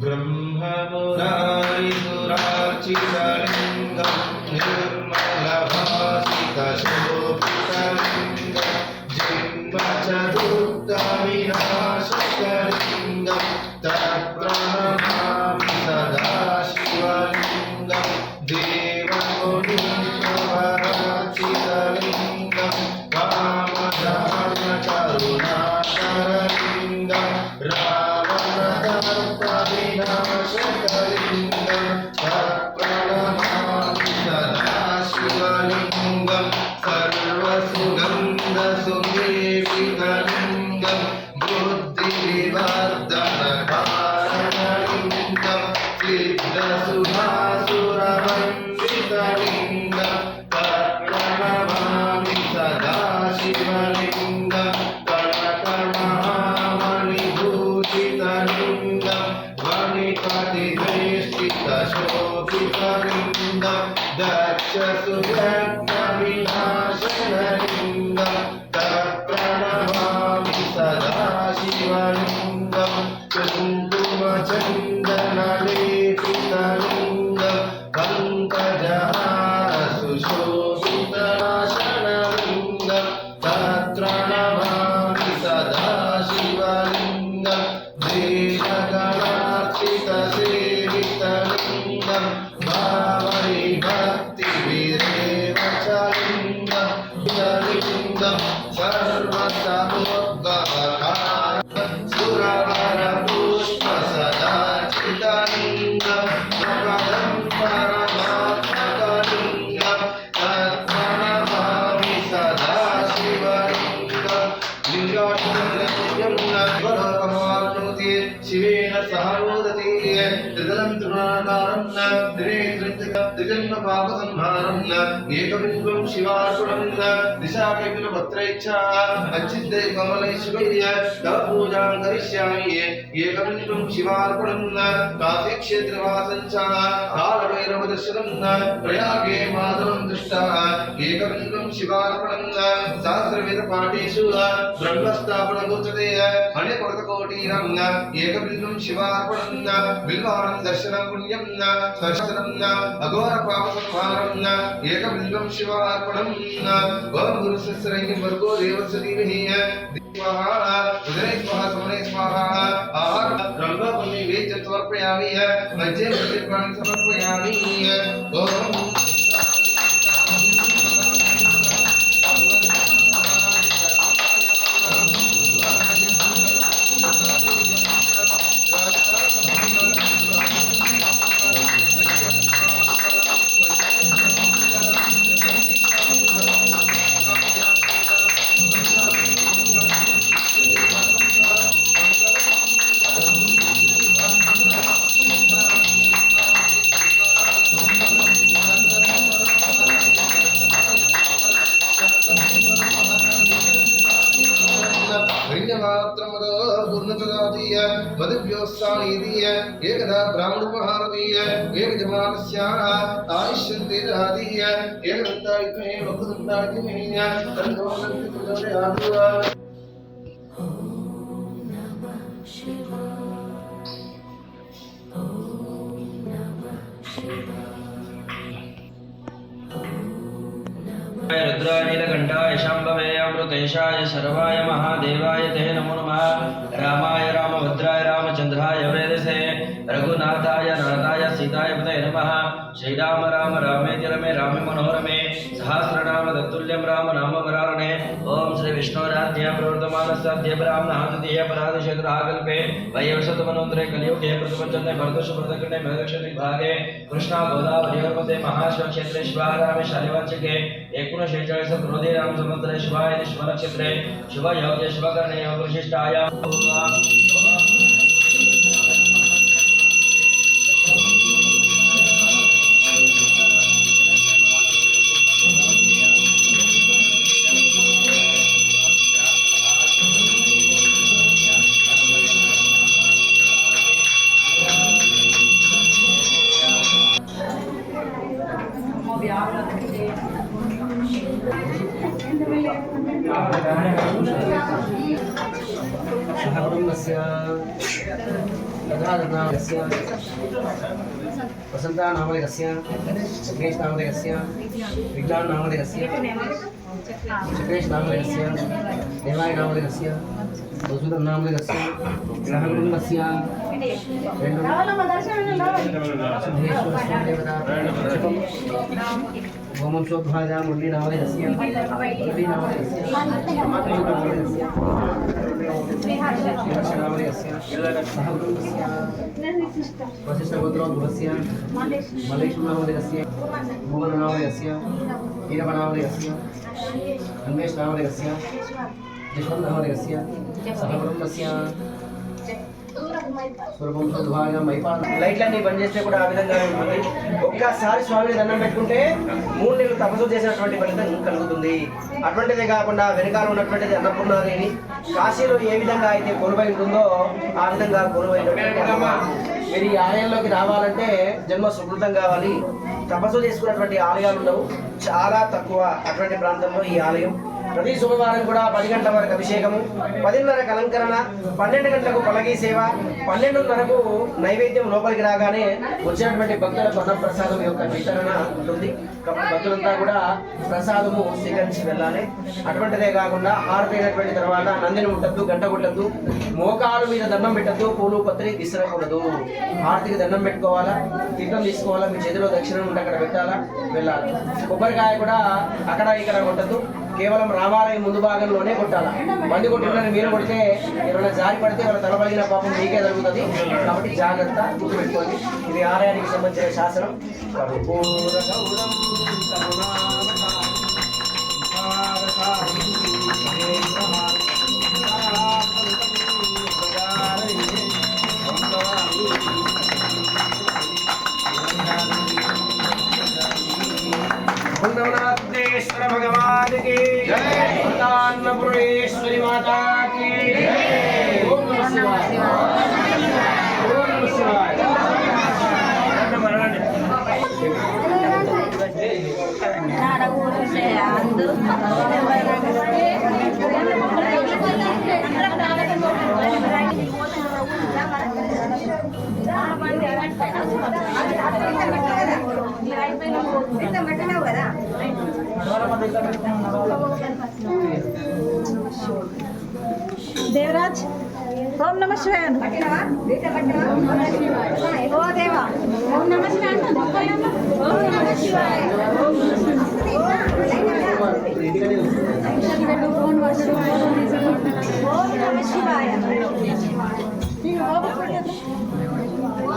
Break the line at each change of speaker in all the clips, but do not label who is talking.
ब्रह्ममुरारिसुरार्चितलिङ्गं Shiva. Amen. పాపసన్మానం ఏకవిశ్వం శివార్పుణం దిశాకైకుల పత్రైచ్ఛా అచ్చిద్దే కమలై Shivayya తవ పూజాం కరిష్యామి ఏకవిశ్వం శివార్పుణం కాశీక్షేత్రవాసం చ కాలభైరవ దర్శనం ప్రయాగే మాధవం దృష్ట ఏకవిశ్వం శివార్పణం సహస్రవేద పాఠేషు బ్రహ్మస్థాపన గోచరే హణి కొరత కోటీరం ఏకవిశ్వం శివార్పణం బిల్వారం దర్శనం పుణ్యం స్వశనం అఘోర పాప न अघोरपापसंहारं शिवार्पणं न। ॐ गुरुसहस्रैः वर्गो देवस्य धीमहि। स्वाहा उदरे स्वाहा समने स्वाहा। आहार ब्रह्मपुण्य वेद समर्पयामि मज्जे मज्जे प्राण समर्पयामि। ॐ एकदन्तायुधे वक्रदन्तायुधे तन्नो नन्दितुदयादुः
शाम्भवे अमृतेशाय शर्वाय महादेवाय ते नमो नमः। रामाय रामभद्राय रामचन्द्राय वेदसे रघुनाथाय, नाथाय, सीताय पतये नमः। श्रीराम राम रामेति रमे रामे मनोरमे सहस्रनाम तत्तुल्यं राम नाम वरारणे ॐ श्री विष्णोराध्य प्रवर्तमानस्याद्य ब्राह्मणः तृतीय परादिशतराकल्पे वयवशतमनोन्तरे कलियुगे प्रथमचन्द्रे भरतशुभ्रतकर्णे मेदक्षिणविभागे कृष्णा गोदावरीवर्पते महाशिवक्षेत्रे शिवारामे शालिवाचिके एकोणशेचाळीस क्रोधे राम संवत्सरे शिवाय शिवनक्षत्रे शिवयोगे शिवकर्णे योग
गणादन्नामलकस्य वसन्तानामलकस्य सुकेशनामलकस्य विज्ञाननामलकस्य सुकेशनामलकस्य देवायनामलकस्य वसुधन्नामलकस्य ग्रहकुटुम्बस्य गोमंसोद्भाजा मुरलीनामलकस्य मुरलीनामलकस्य Ella era Saharro. No necesita. Pasista control de pasión. Malís. Malís. Malís. Malís. Malís. Malís. Malís.
లైట్లన్నీ బంద్ చేస్తే కూడా ఆ విధంగా ఉంటుంది. ఒక్కసారి స్వామిని దండం పెట్టుకుంటే మూడు నెలలు తపస్సు చేసినటువంటి ఫలితం కలుగుతుంది. అటువంటిదే కాకుండా వెనకాల ఉన్నటువంటిది అన్నపూర్ణాదేవి. కాశీలో ఏ విధంగా అయితే కొలువై ఉంటుందో ఆ విధంగా కొలువైనటువంటి అమ్మ. మీరు ఈ ఆలయంలోకి రావాలంటే జన్మ సుకృతం కావాలి. తపస్సు చేసుకున్నటువంటి ఆలయాలు ఉండవు. చాలా తక్కువ అటువంటి ప్రాంతంలో ఈ ఆలయం. ప్రతి సోమవారం కూడా పది గంటల వరకు అభిషేకము పదిన్నరకు అలంకరణ పన్నెండు గంటలకు పలకీ సేవ పన్నెండున్నరకు నైవేద్యం లోపలికి రాగానే వచ్చినటువంటి భక్తులకు అన్న ప్రసాదం యొక్క వితరణ ఉంటుంది. కాబట్టి భక్తులంతా కూడా ప్రసాదము స్వీకరించి వెళ్ళాలి. అటువంటిదే కాకుండా హారతైనటువంటి తర్వాత నందిని ఉండద్దు గంట కొట్టద్దు మోకాలు మీద దండం పెట్టద్దు పూలు పత్రి విసరకూడదు. హారతికి దండం పెట్టుకోవాలా? తీర్థం తీసుకోవాలా? మీ చేతిలో దక్షిణం ఉంటే అక్కడ పెట్టాలా? వెళ్ళాలి. కొబ్బరికాయ కూడా అక్కడ ఇక్కడ కొట్టద్దు. కేవలం రామాలయం ముందు భాగంలోనే కొట్టాల? బండి కొట్టిందని మీరు కొడితే ఎవరైనా జారి పడితే వాళ్ళ తలపడిన పాపం మీకే జరుగుతుంది. కాబట్టి జాగ్రత్త గుర్తుపెట్టుకోండి. ఇది ఆలయానికి సంబంధించిన శాసనం. కర్పూర भगवान की जय अन्नपूर्णेश्वरी माता की जय ओम नमः शिवाय ओम नमः शिवाय
దేవరాజ్ ఓం నమ శివాయ ఓ దేవా ఓం నమ శివాయ ఓం నమ శివాయ ఓం నమ శివాయ ఓం నమ శివాయ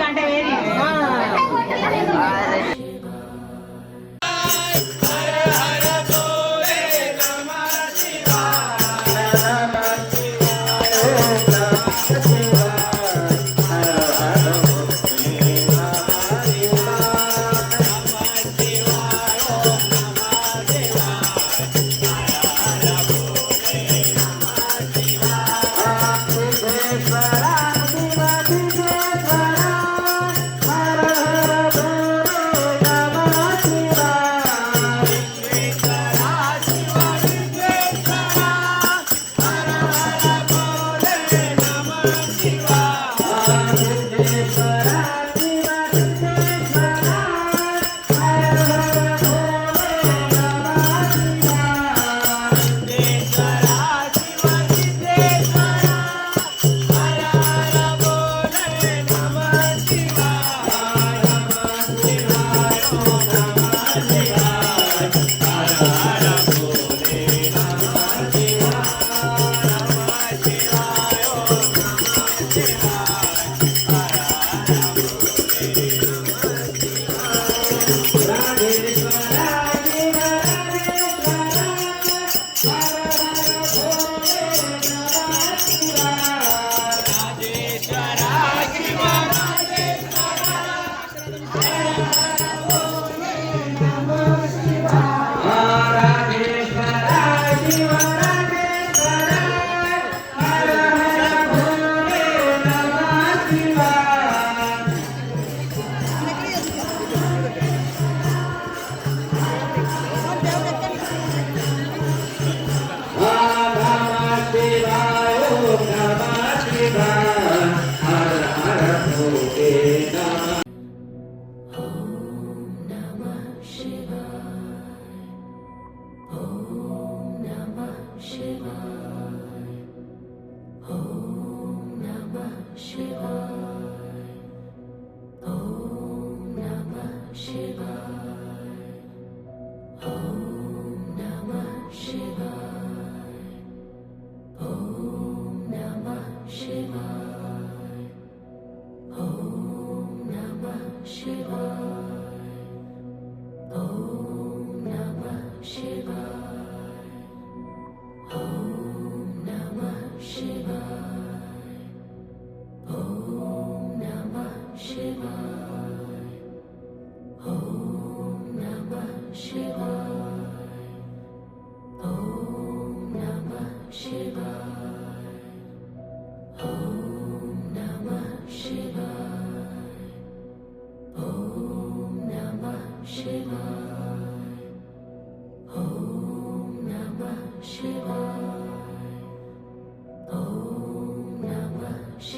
గంట వేడి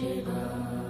Shiva.